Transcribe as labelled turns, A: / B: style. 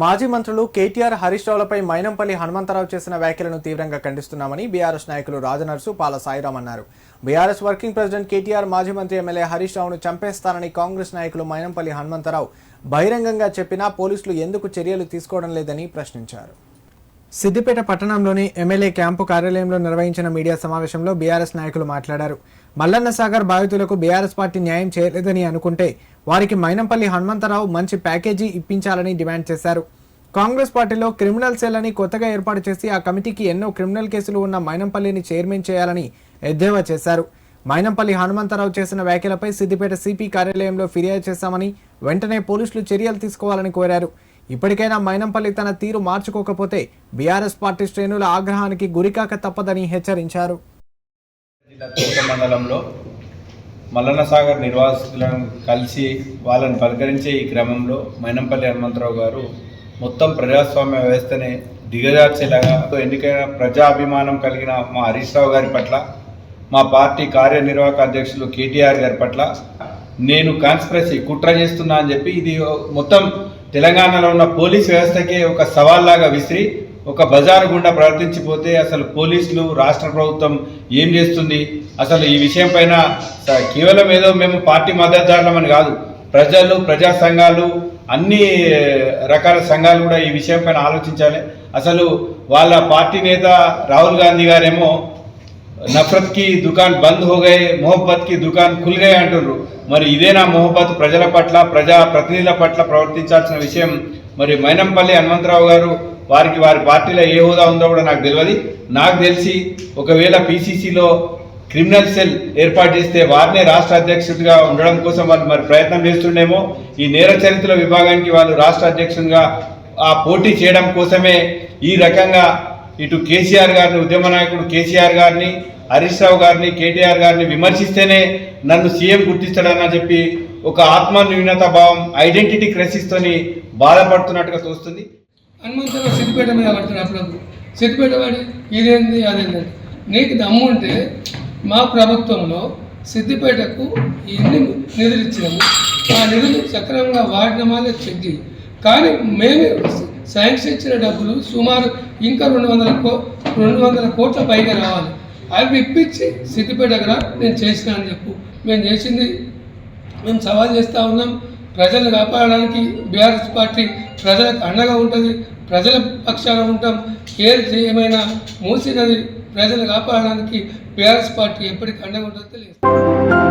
A: మాజీ మంత్రులు కేటీఆర్ హరీష్ రావులపై మైనంపల్లి హనుమంతరావు చేసిన వ్యాఖ్యలను తీవ్రంగా ఖండిస్తున్నామని బీఆర్ఎస్ నాయకులు రాజనర్సు పాల సాయిరాం అన్నారు. బీఆర్ఎస్ వర్కింగ్ ప్రెసిడెంట్ కేటీఆర్ మాజీ మంత్రి ఎమ్మెల్యే హరీష్ రావును చంపేస్తానని కాంగ్రెస్ నాయకులు మైనంపల్లి హనుమంతరావు బహిరంగంగా చెప్పినా పోలీసులు ఎందుకు చర్యలు తీసుకోవడం లేదని ప్రశ్నించారు. సిద్దిపేట పట్టణంలోని ఎమ్మెల్యే క్యాంపు కార్యాలయంలో నిర్వహించిన మీడియా సమావేశంలో బీఆర్ఎస్ నాయకులు మాట్లాడారు. మల్లన్న సాగర్ బాధితులకు బీఆర్ఎస్ పార్టీ న్యాయం చేయలేదని అనుకుంటే వారికి మైనంపల్లి హనుమంతరావు మంచి ప్యాకేజీ ఇప్పించాలని డిమాండ్ చేశారు. కాంగ్రెస్ పార్టీలో క్రిమినల్ సెల్ అని కొత్తగా ఏర్పాటు చేసి ఆ కమిటీకి ఎన్నో క్రిమినల్ కేసులు ఉన్న మైనంపల్లిని చైర్మన్ చేయాలని ఎద్దేవా చేశారు. మైనంపల్లి హనుమంతరావు చేసిన వ్యాఖ్యలపై సిద్దిపేట సిపి కార్యాలయంలో ఫిర్యాదు చేశామని వెంటనే పోలీసులు చర్యలు తీసుకోవాలని కోరారు. ఇప్పటికైనా మైనంపల్లి తన తీరు మార్చుకోకపోతే బీఆర్ఎస్ పార్టీ శ్రేణుల ఆగ్రహానికి గురికాక తప్పదని హెచ్చరించారు.
B: జిల్లా తోట మండలంలో మల్లన్న సాగర్ నిర్వాసితులను కలిసి వాళ్ళని పలకరించే ఈ క్రమంలో మైనంపల్లి హనుమంతరావు గారు మొత్తం ప్రజాస్వామ్య వ్యవస్థని దిగజార్చేలాగా ఎన్నికైన ప్రజాభిమానం కలిగిన మా హరీష్ రావు గారి పట్ల మా పార్టీ కార్యనిర్వాహక అధ్యక్షులు కేటీఆర్ గారి పట్ల నేను కాన్స్పిరసీ కుట్ర చేస్తున్నా అని చెప్పి ఇది మొత్తం తెలంగాణలో ఉన్న పోలీస్ వ్యవస్థకే ఒక సవాల్లాగా విసిరి ఒక బజారు గుండా ప్రవర్తించిపోతే అసలు పోలీసులు రాష్ట్ర ప్రభుత్వం ఏం చేస్తుంది? అసలు ఈ విషయం పైన కేవలం ఏదో మేము పార్టీ మద్దతుదారులమని కాదు. ప్రజలు ప్రజా సంఘాలు అన్ని రకాల సంఘాలు కూడా ఈ విషయం పైన ఆలోచించాలి. అసలు వాళ్ళ పార్టీ నేత రాహుల్ గాంధీ గారేమో నఫరత్కి దుకాన్ బంద్ హోగే మొహబ్బత్కి దుకాన్ ఖుల్ గయే అంటున్నారు మరి ఇదేనా మొహబ్బత్ ప్రజల పట్ల ప్రజా ప్రతినిధుల పట్ల ప్రవర్తించాల్సిన విషయం. మరి మైనంపల్లి హనుమంతరావు గారు వారికి వారి పార్టీలో ఏ హోదా ఉందో కూడా నాకు తెలియదు నాకు తెలిసి ఒకవేళ పిసిసిలో క్రిమినల్ సెల్ ఏర్పాటు చేస్తే వారినే రాష్ట్ర అధ్యక్షుడిగా ఉండడం కోసం వాళ్ళు మరి ప్రయత్నం చేస్తుండేమో. ఈ నేర చరిత్ర విభాగానికి వాళ్ళు రాష్ట్ర అధ్యక్షునిగా ఆ పోటీ చేయడం కోసమే ఈ రకంగా ఇటు కేసీఆర్ గారిని ఉద్యమ నాయకుడు కేసీఆర్ గారిని హరీష్ రావు గారిని కేటీఆర్ గారిని విమర్శిస్తేనే నన్ను సీఎం గుర్తిస్తాడని చెప్పి ఒక ఆత్మన్యూనత భావం ఐడెంటిటీ క్రైసిస్తోని బాధపడుతున్నట్టుగా చూస్తుంది
C: హనుమంతరావు సిద్దిపేట మీద పడుతున్నాడు అప్పుడప్పుడు. సిద్దిపేట వాడి ఇదేంది అదేంటి నీకు దమ్ము ఉంటే మా ప్రభుత్వంలో సిద్దిపేటకు ఎన్ని నిధులు ఇచ్చినాము. ఆ నిధులు సక్రమంగా వాడినమా చెక్ కానీ మేమే శాంక్షన్ ఇచ్చిన డబ్బులు సుమారు ఇంకా రెండు వందల కో రెండు వందల కోట్ల పైగా రావాలి. అవి ఇప్పించి సిద్దిపేట దగ్గర నేను చేసిన అని చెప్పు. మేము చేసింది మేము సవాల్ చేస్తూ ఉన్నాం. ప్రజలను కాపాడడానికి బీఆర్ఎస్ పార్టీ ప్రజలకు అండగా ఉంటుంది ప్రజల పక్షాన ఉంటాం. ఏది ఏమైనా మూసినది ప్రజలు కాపాడడానికి బీఆర్ఎస్ పార్టీ ఎప్పటికీ అండగా ఉంటుందో తెలియదు.